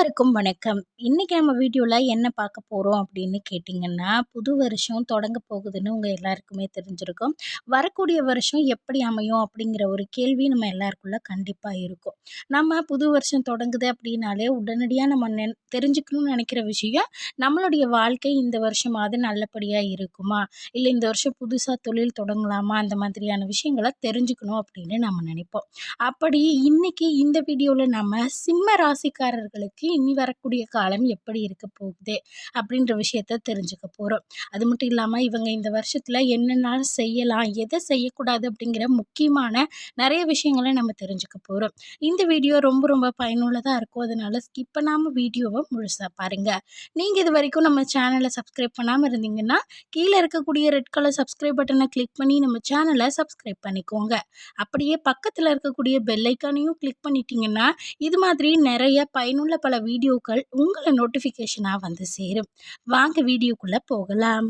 அனைவருக்கும் வணக்கம். இன்றைக்கி நம்ம வீடியோவில் என்ன பார்க்க போகிறோம் அப்படின்னு கேட்டிங்கன்னா புது வருஷம் தொடங்க போகுதுன்னு உங்கள் எல்லாருக்குமே தெரிஞ்சிருக்கும். வரக்கூடிய வருஷம் எப்படி அமையும் அப்படிங்கிற ஒரு கேள்வி நம்ம எல்லாருக்குள்ள கண்டிப்பாக இருக்கும். நம்ம புது வருஷம் தொடங்குது அப்படின்னாலே உடனடியாக நம்ம நெ தெரிஞ்சுக்கணும்னு நினைக்கிற விஷயம் நம்மளுடைய வாழ்க்கை இந்த வருஷமாவது நல்லபடியாக இருக்குமா? இல்லை இந்த வருஷம் புதுசாக தொழில் தொடங்கலாமா? அந்த மாதிரியான விஷயங்களை தெரிஞ்சுக்கணும் அப்படின்னு நம்ம நினைப்போம். அப்படி இன்றைக்கி இந்த வீடியோவில் நம்ம சிம்ம ராசிக்காரர்களுக்கு இனி வரக்கூடிய காலம் எப்படி இருக்க போகுது அப்படின்ற விஷயத்த தெரிஞ்சுக்க போகிறோம் அது மட்டும் இல்லாமல் இவங்க இந்த வருஷத்தில் என்னென்ன செய்யலாம் எதை செய்யக்கூடாது அப்படிங்கிற முக்கியமான நிறைய விஷயங்களை நம்ம தெரிஞ்சுக்க போகிறோம் இந்த வீடியோ ரொம்ப ரொம்ப பயனுள்ளதாக இருக்கும். அதனால் ஸ்கிப் பண்ணாமல் வீடியோவை முழுசாக பாருங்கள் நீங்கள் இது வரைக்கும் நம்ம சேனலை சப்ஸ்கிரைப் பண்ணாமல் இருந்தீங்கன்னா கீழே இருக்கக்கூடிய ரெட் கலர் சப்ஸ்கிரைப் பட்டனை கிளிக் பண்ணி நம்ம சேனலை சப்ஸ்கிரைப் பண்ணிக்கோங்க. அப்படியே பக்கத்தில் இருக்கக்கூடிய பெல் ஐக்கானையும் கிளிக் பண்ணிட்டீங்கன்னா இது மாதிரி நிறைய பயனுள்ள பல வீடியோக்கள் உங்களை நோட்டிஃபிகேஷனாக வந்து சேரும். வாங்க வீடியோக்குள்ளே போகலாம்.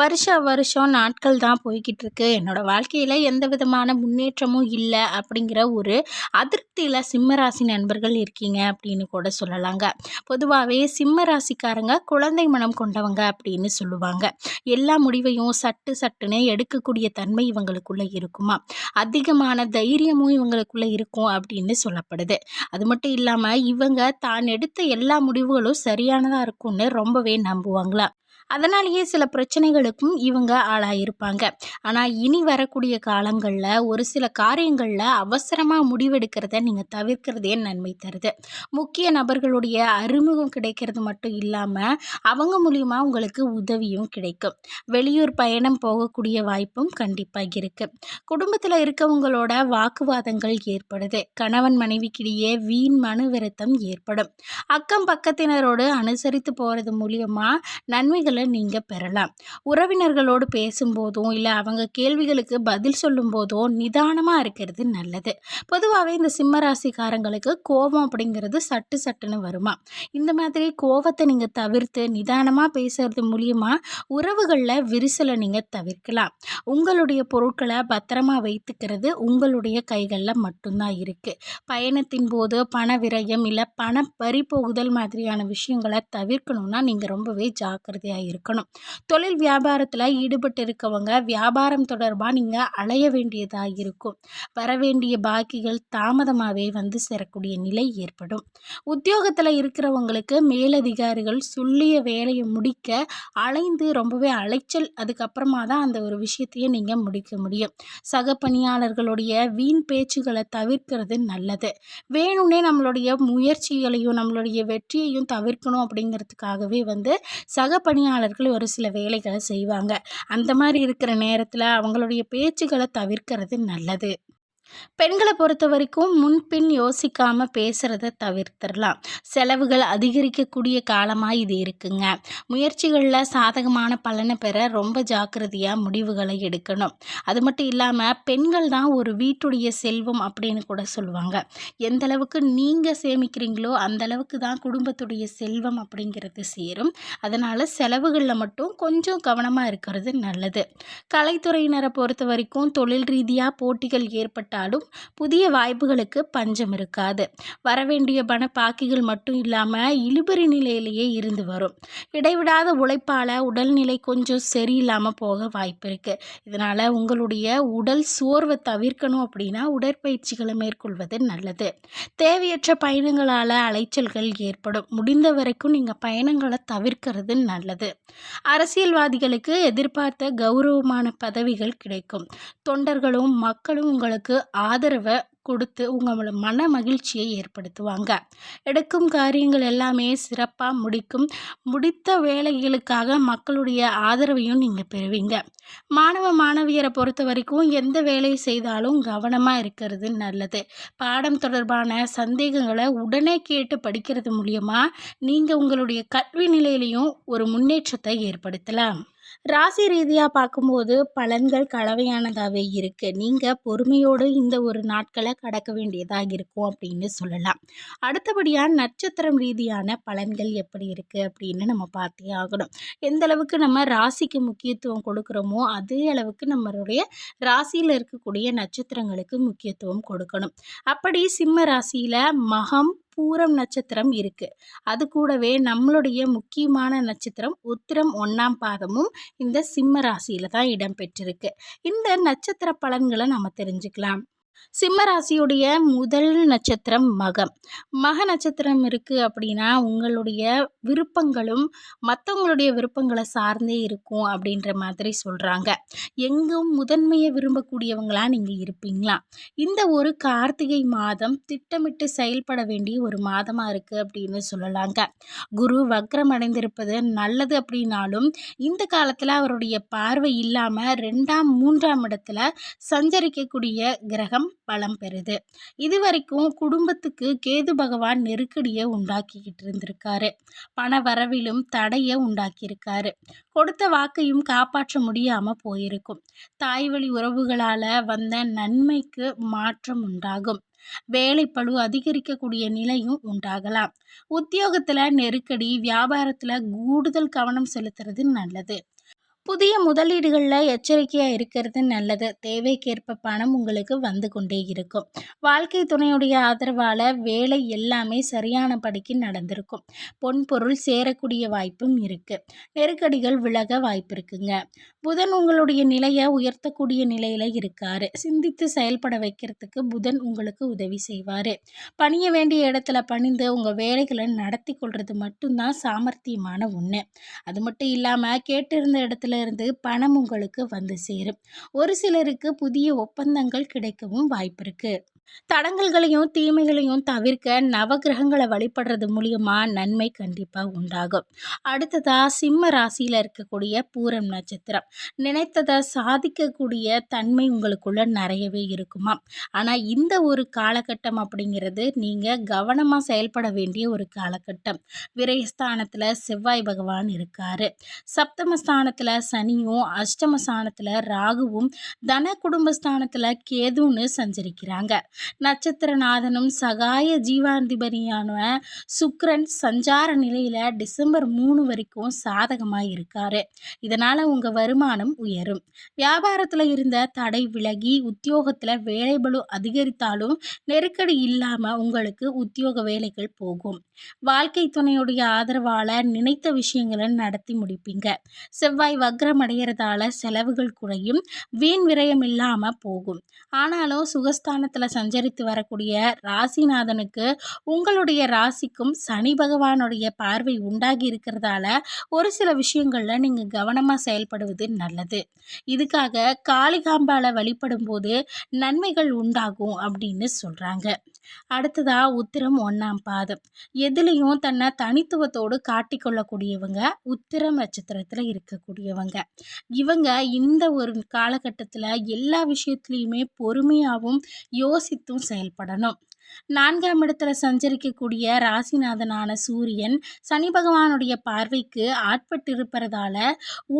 வருஷ வருஷம் நாட்கள் தான் போய்கிட்டு இருக்கு என்னோடய வாழ்க்கையில் எந்த விதமான முன்னேற்றமும் இல்லை அப்படிங்கிற ஒரு அதிருப்தியில் சிம்மராசி நண்பர்கள் இருக்கீங்க அப்படின்னு கூட சொல்லலாங்க. பொதுவாகவே சிம்ம ராசிக்காரங்க குழந்தை மனம் கொண்டவங்க அப்படின்னு சொல்லுவாங்க. எல்லா முடிவையும் சட்டு சட்டுன்னு எடுக்கக்கூடிய தன்மை இவங்களுக்குள்ளே இருக்குமா? அதிகமான தைரியமும் இவங்களுக்குள்ளே இருக்கும் அப்படின்னு சொல்லப்படுது. அது மட்டும் இல்லாமல் இவங்க தான் எடுத்த எல்லா முடிவுகளும் சரியானதாக இருக்கும்னு ரொம்பவே நம்புவாங்களா? அதனாலேயே சில பிரச்சனைகளுக்கும் இவங்க ஆளாயிருப்பாங்க. ஆனால் இனி வரக்கூடிய காலங்களில் ஒரு சில காரியங்களில் அவசரமாக முடிவெடுக்கிறத நீங்கள் தவிர்க்கிறதே நன்மை தருது. முக்கிய நபர்களுடைய அறிமுகம் கிடைக்கிறது மட்டும் இல்லாமல் அவங்க மூலியமாக உங்களுக்கு உதவியும் கிடைக்கும். வெளியூர் பயணம் போகக்கூடிய வாய்ப்பும் கண்டிப்பாக இருக்குது குடும்பத்தில் இருக்கவங்களோட வாக்குவாதங்கள் ஏற்படுது. கணவன் மனைவிக்கிடையே வீண் மனு விரத்தம் ஏற்படும். அக்கம் பக்கத்தினரோடு அனுசரித்து போகிறது மூலியமாக நன்மைகளை பலன்களை நீங்கள் பெறலாம். உறவினர்களோடு பேசும்போதும் இல்லை அவங்க கேள்விகளுக்கு பதில் சொல்லும்போதோ நிதானமாக இருக்கிறது நல்லது. பொதுவாகவே இந்த சிம்மராசிக்காரங்களுக்கு கோபம் அப்படிங்கிறது சட்டு சட்டுன்னு வருமா? இந்த மாதிரி கோபத்தை நீங்கள் தவிர்த்து நிதானமாக பேசுறது மூலியமாக உறவுகளில் விரிசலை நீங்கள் தவிர்க்கலாம். உங்களுடைய பொருட்களை பத்திரமா வைத்துக்கிறது உங்களுடைய கைகளில் மட்டும்தான் இருக்குது பயணத்தின் போது பண விரயம் இல்லை பண பறி போகுதல் மாதிரியான விஷயங்களை தவிர்க்கணும்னா நீங்கள் ரொம்பவே ஜாக்கிரதையாக இருக்கணும். தொழில் வியாபாரத்தில் ஈடுபட்டு இருக்கவங்க வியாபாரம் தொடர்பாக நீங்கள் அலைய வேண்டியதாக இருக்கும். வர வேண்டிய பாக்கிகள் தாமதமாகவே வந்து சேரக்கூடிய நிலை ஏற்படும். உத்தியோகத்தில் இருக்கிறவங்களுக்கு மேலதிகாரிகள் சொல்லிய வேலையை முடிக்க அலைந்து ரொம்பவே அலைச்சல் அதுக்கப்புறமா தான் அந்த ஒரு விஷயத்தையே நீங்கள் முடிக்க முடியும். சக பணியாளர்களுடைய வீண் பேச்சுகளை தவிர்க்கிறது நல்லது. வேணும்னே நம்மளுடைய முயற்சிகளையும் நம்மளுடைய வெற்றியையும் தவிர்க்கணும் அப்படிங்கிறதுக்காகவே வந்து சக பணியாளர் பணியாளர்கள் ஒரு சில வேலைகளை செய்வாங்க. அந்த மாதிரி இருக்கிற நேரத்தில் அவங்களுடைய பேச்சுகளை தவிர்க்கிறது நல்லது. பெண்களை பொறுத்த வரைக்கும் முன்பின் யோசிக்காமல் பேசுகிறத தவிர்த்துடலாம் செலவுகள் அதிகரிக்கக்கூடிய காலமாக இது இருக்குங்க. முயற்சிகளில் சாதகமான பலனை பெற ரொம்ப ஜாக்கிரதையாக முடிவுகளை எடுக்கணும். அது மட்டும் இல்லாமல் பெண்கள் தான் ஒரு வீட்டுடைய செல்வம் அப்படின்னு கூட சொல்லுவாங்க. எந்த அளவுக்கு நீங்கள் சேமிக்கிறீங்களோ அந்த அளவுக்கு தான் குடும்பத்துடைய செல்வம் அப்படிங்கிறது சேரும். அதனால் செலவுகளில் மட்டும் கொஞ்சம் கவனமாக இருக்கிறது நல்லது. கலைத்துறையினரை பொறுத்த வரைக்கும் தொழில் ரீதியாக போட்டிகள் ஏற்பட்டால் இருந்தாலும் புதிய வாய்ப்புகளுக்கு பஞ்சம் இருக்காது. வரவேண்டிய பண பாக்கிகள் மட்டும் இல்லாமல் இழுபறி நிலையிலேயே இருந்து வரும். இடைவிடாத உழைப்பால் உடல்நிலை கொஞ்சம் சரியில்லாமல் போக வாய்ப்பு இருக்குது இதனால் உங்களுடைய உடல் சோர்வை தவிர்க்கணும் அப்படின்னா உடற்பயிற்சிகளை மேற்கொள்வது நல்லது. தேவையற்ற பயணங்களால் அலைச்சல்கள் ஏற்படும். முடிந்த வரைக்கும் நீங்கள் பயணங்களை தவிர்க்கிறது நல்லது. அரசியல்வாதிகளுக்கு எதிர்பார்த்த கௌரவமான பதவிகள் கிடைக்கும். தொண்டர்களும் மக்களும் உங்களுக்கு ஆதரவை கொடுத்து உங்களோட மன மகிழ்ச்சியை ஏற்படுத்துவாங்க. எடுக்கும் காரியங்கள் எல்லாமே சிறப்பாக முடிக்கும். முடித்த வேலைகளுக்காக மக்களுடைய ஆதரவையும் நீங்கள் பெறுவீங்க. மாணவ மாணவியரை பொறுத்த வரைக்கும் எந்த வேலை செய்தாலும் கவனமாக இருக்கிறது நல்லது. பாடம் தொடர்பான சந்தேகங்களை உடனே கேட்டு படிக்கிறது மூலியமாக நீங்கள் உங்களுடைய கல்வி நிலையிலையும் ஒரு முன்னேற்றத்தை ஏற்படுத்தலாம். ராசி ரீதியாக பார்க்கும்போது பலன்கள் கலவையானதாகவே இருக்குது நீங்கள் பொறுமையோடு இந்த ஒரு நாட்களை கடக்க வேண்டியதாக இருக்கும் அப்படின்னு சொல்லலாம். அடுத்தபடியாக நட்சத்திரம் ரீதியான பலன்கள் எப்படி இருக்குது அப்படின்னு நம்ம பார்த்தே ஆகணும். எந்த அளவுக்கு நம்ம ராசிக்கு முக்கியத்துவம் கொடுக்குறோமோ அதே அளவுக்கு நம்மளுடைய ராசியில் இருக்கக்கூடிய நட்சத்திரங்களுக்கு முக்கியத்துவம் கொடுக்கணும். அப்படி சிம்ம ராசியில் மகம் பூரம் நட்சத்திரம் இருக்குது அது கூடவே நம்மளுடைய முக்கியமான நட்சத்திரம் உத்திரம் ஒன்றாம் பாதமும் இந்த சிம்ம ராசியில் தான் இடம்பெற்றிருக்கு இந்த நட்சத்திர பலன்களை நம்ம தெரிஞ்சுக்கலாம். சிம்ம ராசியுடைய முதல் நட்சத்திரம் மகம். மக நட்சத்திரம் இருக்குது அப்படின்னா உங்களுடைய விருப்பங்களும் மற்றவங்களுடைய விருப்பங்களை சார்ந்தே இருக்கும் அப்படின்ற மாதிரி சொல்கிறாங்க எங்கும் முதன்மையை விரும்பக்கூடியவங்களா நீங்கள் இருப்பீங்களா? இந்த ஒரு கார்த்திகை மாதம் திட்டமிட்டு செயல்பட வேண்டிய ஒரு மாதமாக இருக்குது அப்படின்னு சொல்லலாங்க. குரு வக்ரம் அடைந்திருப்பது நல்லது அப்படின்னாலும் இந்த காலத்தில் அவருடைய பார்வை இல்லாமல் ரெண்டாம் மூன்றாம் இடத்துல சஞ்சரிக்கக்கூடிய கிரகம் பலம் பெறுது. இது வரைக்கும் குடும்பத்துக்கு கேது பகவான் நெருக்கடியை உண்டாக்கிக்கிட்டு இருந்திருக்காரு. பண வரவிலும் தடையை உண்டாக்கியிருக்காரு. கொடுத்த வாக்கையும் காப்பாற்ற முடியாமல் போயிருக்கும். தாய் வழி உறவுகளால் வந்த நன்மைக்கு மாற்றம் உண்டாகும். வேலைப்பழு அதிகரிக்கக்கூடிய நிலையும் உண்டாகலாம். உத்தியோகத்தில் நெருக்கடி வியாபாரத்தில் கூடுதல் கவனம் செலுத்துறது நல்லது. புதிய முதலீடுகளில் எச்சரிக்கையாக இருக்கிறது நல்லது. தேவைக்கேற்ப பணம் உங்களுக்கு வந்து கொண்டே இருக்கும். வாழ்க்கை துணையுடைய ஆதரவால் வேலை எல்லாமே சரியான படிக்கு நடந்திருக்கும். பொன் பொருள் சேரக்கூடிய வாய்ப்பும் இருக்குது நெருக்கடிகள் விலக வாய்ப்பு இருக்குங்க. புதன் உங்களுடைய நிலையை உயர்த்தக்கூடிய நிலையில் இருக்கார். சிந்தித்து செயல்பட வைக்கிறதுக்கு புதன் உங்களுக்கு உதவி செய்வார். பணிய வேண்டிய இடத்துல பணிந்து உங்கள் வேலைகளை நடத்தி கொள்வது மட்டும்தான் சாமர்த்தியமான ஒன்று அது மட்டும் இல்லாமல் கேட்டிருந்த இடத்துல இருந்து பணம் உங்களுக்கு வந்து சேரும். ஒரு சிலருக்கு புதிய ஒப்பந்தங்கள் கிடைக்கவும் வாய்ப்பு இருக்குது தடங்கல்களையும் தீமைகளையும் தவிர்க்க நவகிரகங்களை வழிபடுறது மூலியமா நன்மை கண்டிப்பாக உண்டாகும். அடுத்ததாக சிம்ம ராசியில் இருக்கக்கூடிய பூரம் நட்சத்திரம். நினைத்ததை சாதிக்கக்கூடிய தன்மை உங்களுக்குள்ள நிறையவே இருக்குமா? ஆனால் இந்த ஒரு காலகட்டம் அப்படிங்கிறது நீங்கள் கவனமாக செயல்பட வேண்டிய ஒரு காலகட்டம். விரயஸ்தானத்தில் செவ்வாய் பகவான் இருக்கார். சப்தமஸ்தானத்தில் சனியும் அஷ்டமஸ்தானத்தில் ராகுவும் தன குடும்பஸ்தானத்தில் கேதுன்னு சஞ்சரிக்கிறாங்க. நட்சத்திரநாதனும் சகாய ஜீவாதிபதியான சுக்ரன் சஞ்சார நிலையில் டிசம்பர் மூணு வரைக்கும் சாதகமாக இருக்காரு. இதனால் உங்கள் வருமானம் உயரும். வியாபாரத்தில் இருந்த தடை விலகி உத்தியோகத்தில் வேலைபலு அதிகரித்தாலும் நெருக்கடி இல்லாமல் உங்களுக்கு உத்தியோக வேலைகள் போகும். வாழ்க்கை துணையுடைய ஆதரவால் நினைத்த விஷயங்களை நடத்தி முடிப்பீங்க. செவ்வாய் வக்ரம் அடைகிறதால செலவுகள் குறையும் வீண் விரயம் இல்லாமல் போகும். ஆனாலும் சுகஸ்தானத்தில் சஞ்சரித்து வரக்கூடிய ராசிநாதனுக்கு உங்களுடைய ராசிக்கும் சனி பகவானுடைய பார்வை உண்டாகி இருக்கிறதால ஒரு சில விஷயங்களில் நீங்கள் கவனமாக செயல்படுவது நல்லது. இதுக்காக காளிகாம்பால வழிபடும் போது நன்மைகள் உண்டாகும் அப்படின்னு சொல்கிறாங்க அடுத்ததாக உத்திரம் ஒன்றாம் பாதம். எதுலேயும் தன்னை தனித்துவத்தோடு காட்டிக்கொள்ளக்கூடியவங்க உத்திரம் நட்சத்திரத்தில் இருக்கக்கூடியவங்க. அவங்க இவங்க இந்த ஒரு காலகட்டத்தில் எல்லா விஷயத்துலேயுமே பொறுமையாகவும் யோசித்தும் செயல்படணும். நான்காம் இடத்துல சஞ்சரிக்கக்கூடிய ராசிநாதனான சூரியன் சனி பகவானுடைய பார்வைக்கு ஆட்பட்டிருப்பதால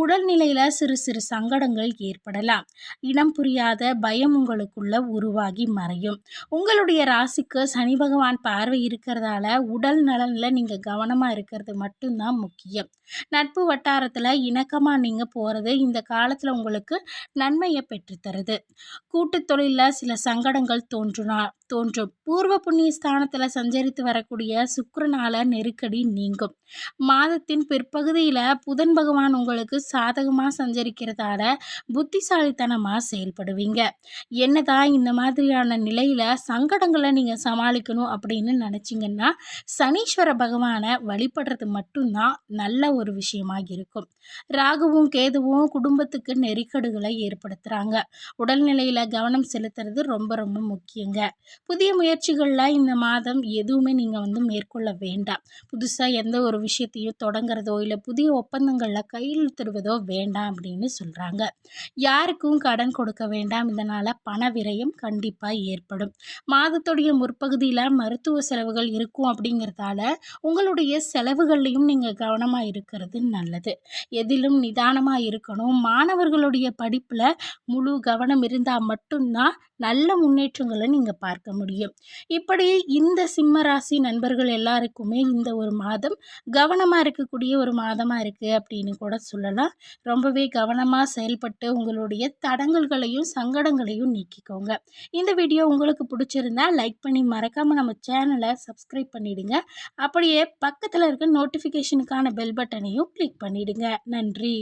உடல்நிலையில் சிறு சிறு சங்கடங்கள் ஏற்படலாம். இனம் புரியாத பயம் உங்களுக்குள்ள உருவாகி மறையும். உங்களுடைய ராசிக்கு சனி பகவான் பார்வை இருக்கிறதால உடல் நலனில் நீங்கள் கவனமாக இருக்கிறது மட்டும்தான் முக்கியம். நட்பு வட்டாரத்தில் இணக்கமாக நீங்கள் போகிறது இந்த காலத்தில் உங்களுக்கு நன்மையை பெற்றுத்தருது. கூட்டு தொழிலில் சில சங்கடங்கள் தோன்றுனா தோன்றும். பூர்வ புண்ணிய ஸ்தானத்தில் சஞ்சரித்து வரக்கூடிய சுக்கரனால நெருக்கடி நீங்கும். மாதத்தின் பிற்பகுதியில் புதன் பகவான் உங்களுக்கு சாதகமாக சஞ்சரிக்கிறதால புத்திசாலித்தனமாக செயல்படுவீங்க. என்னதான் இந்த மாதிரியான நிலையில் சங்கடங்களை நீங்கள் சமாளிக்கணும் அப்படின்னு நினச்சிங்கன்னா சனீஸ்வர பகவானை வழிபடுறது மட்டும்தான் நல்ல ஒரு விஷயமாக இருக்கும். ராகுவும் கேதுவும் குடும்பத்துக்கு நெருக்கடுகளை ஏற்படுத்துகிறாங்க உடல்நிலையில் கவனம் செலுத்துறது ரொம்ப ரொம்ப முக்கியங்க. புதிய முயற்சிகளில் இந்த மாதம் எதுவுமே நீங்கள் வந்து மேற்கொள்ள வேண்டாம். புதுசாக எந்த ஒரு விஷயத்தையும் தொடங்குறதோ இல்லை புதிய ஒப்பந்தங்களில் கையெழுத்திடுவதோ வேண்டாம் அப்படின்னு சொல்கிறாங்க யாருக்கும் கடன் கொடுக்க வேண்டாம். இதனால் பண விரயம் கண்டிப்பாக ஏற்படும். மாதத்துடைய முற்பகுதியில் மருத்துவ செலவுகள் இருக்கும் அப்படிங்கிறதால உங்களுடைய செலவுகள்லையும் நீங்கள் கவனமாக இருக்கிறது நல்லது. எதிலும் நிதானமாக இருக்கணும். மாணவர்களுடைய படிப்பில் முழு கவனம் இருந்தால் மட்டும்தான் நல்ல முன்னேற்றங்களை நீங்கள் பார்க்க முடியும். இப்படி இந்த சிம்ம ராசி நண்பர்கள் எல்லாருக்குமே இந்த ஒரு மாதம் கவனமாக இருக்கக்கூடிய ஒரு மாதமாக இருக்குது அப்படின்னு கூட சொல்லலாம். ரொம்பவே கவனமாக செயல்பட்டு உங்களுடைய தடங்கல்களையும் சங்கடங்களையும் நீக்கிக்கோங்க. இந்த வீடியோ உங்களுக்கு பிடிச்சிருந்தா லைக் பண்ணி மறக்காமல் நம்ம சேனலை சப்ஸ்கிரைப் பண்ணிவிடுங்க அப்படியே பக்கத்தில் இருக்க நோட்டிஃபிகேஷனுக்கான பெல் பட்டனையும் கிளிக் பண்ணிவிடுங்க நன்றி.